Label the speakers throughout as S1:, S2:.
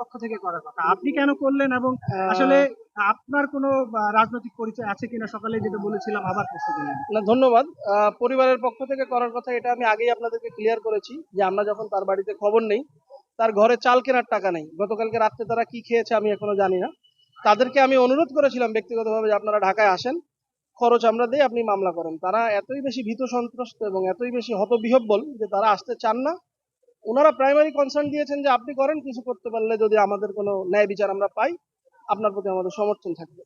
S1: পক্ষ থেকে করার কথা। আপনি কেন করলেন এবং আসলে আপনার কোনো রাজনৈতিক পরিচয় আছে কিনা? সকালে যেটা বলেছিলাম আবার প্রশ্ন করলেন।
S2: না ধন্যবাদ। পরিবারের পক্ষ থেকে করার কথা এটা আমি আগেই আপনাদেরকে ক্লিয়ার করেছি যে আমরা যখন তার বাড়িতে খবর নেই তার ঘরে চাল কেনার টাকা নেই। গতকালকে রাত্রে তারা কি খেয়েছে আমি এখনও জানি না। তাদেরকে আমি অনুরোধ করেছিলাম ব্যক্তিগতভাবে যে আপনারা ঢাকায় আসেন খরচ আমরা দিই আপনি মামলা করেন। তারা এতই বেশি ভীত সন্ত্রস্ত এবং এতই বেশি হতবিহব্বল যে তারা আসতে চান না। ওনারা প্রাইমারি কনসার্ন দিয়েছেন যে আপনি করেন কিছু করতে পারলে যদি আমাদের কোনো ন্যায় বিচার আমরা পাই আপনার প্রতি আমাদের সমর্থন থাকবে।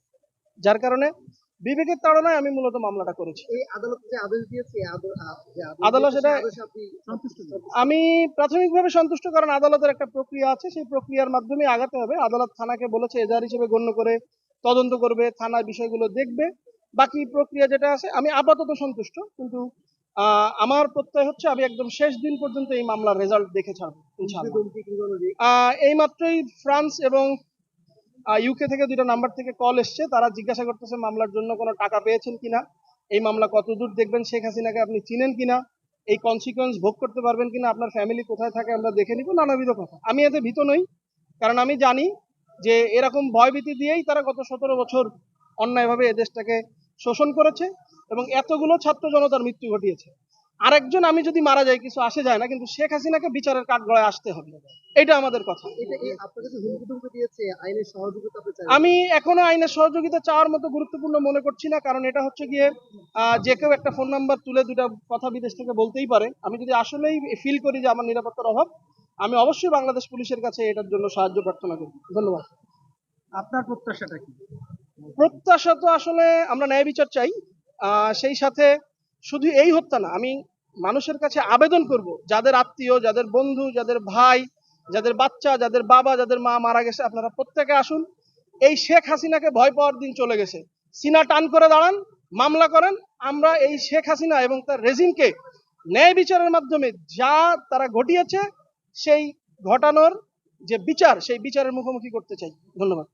S2: যার কারণে বিবেকের তাড়নায় আমি মূলত মামলাটা করেছি।
S3: এই আদালত যে আদেশ দিয়েছে
S2: আদালত সেটা- আমি প্রাথমিকভাবে সন্তুষ্ট কারণ আদালতের একটা প্রক্রিয়া আছে সেই প্রক্রিয়ার মাধ্যমে আগাতে হবে। আদালত থানাকে বলেছে এজার হিসেবে গণ্য করে তদন্ত করবে থানা বিষয়গুলো দেখবে। বাকি প্রক্রিয়া যেটা আছে আমি আপাতত সন্তুষ্ট কিন্তু আমার প্রত্যয় হচ্ছে আমি একদম শেষ দিন পর্যন্ত এই মামলার রেজাল্ট দেখে ছাড়বো এই মাত্রই ফ্রান্স এবং ইউকে থেকে দুটো নাম্বার থেকে কল এসছে। তারা জিজ্ঞাসা করতেছে মামলার জন্য কোনো টাকা পেয়েছেন কিনা এই মামলা কতদূর দেখবেন শেখ হাসিনাকে আপনি চিনেন কিনা এই কনসিকোয়েন্স ভোগ করতে পারবেন কিনা আপনার ফ্যামিলি কোথায় থাকে আমরা দেখে নিব নানাবিধ কথা। আমি এতে ভীত নই কারণ আমি জানি যে এরকম ভয়ভীতি দিয়েই তারা গত সতেরো বছর অন্যায়ভাবে এ দেশটাকে শোষণ করেছে এবং এতগুলো ছাত্র জনতার মৃত্যু ঘটিয়েছে। আরেকজন আমি যদি মারা যাই কিছু আসে যায় না কিন্তু শেখ হাসিনাকে বিচারের কাঠগড়ায় আসতে হবে। এটা আমাদের কথা? আমি এখনও আইনের সহযোগিতা চাওয়ার মতো গুরুত্বপূর্ণ মনে করছি না কারণ এটা হচ্ছে গিয়ে আহ, যে কেউ একটা ফোন নাম্বার তুলে দুটা কথা বিদেশ থেকে বলতেই পারে। আমি যদি আসলেই ফিল করি যে আমার নিরাপত্তার অভাব আমি অবশ্যই বাংলাদেশ পুলিশের কাছে এটার জন্য সাহায্য প্রার্থনা করব। ধন্যবাদ।
S1: আপনার প্রত্যাশাটা কি?
S2: প্রত্যাশা তো আসলে আমরা ন্যায় বিচার চাই। সেই সাথে শুধু এই হত্যা না, আমি মানুষের কাছে আবেদন করব, যাদের আত্মীয়, যাদের বন্ধু, যাদের ভাই, যাদের বাচ্চা, যাদের বাবা, যাদের মা মারা গেছে, আপনারা প্রত্যেকে আসুন। এই শেখ হাসিনাকে ভয় পাওয়ার দিন চলে গেছে। সিনা টান করে দাঁড়ান, মামলা করেন, আমরা এই শেখ হাসিনা এবং তার রেজিমকে ন্যায় বিচারের মাধ্যমে যা তারা ঘটিয়েছে, সেই ঘটানোর যে বিচার, সেই বিচারের মুখোমুখি করতে চাই। ধন্যবাদ।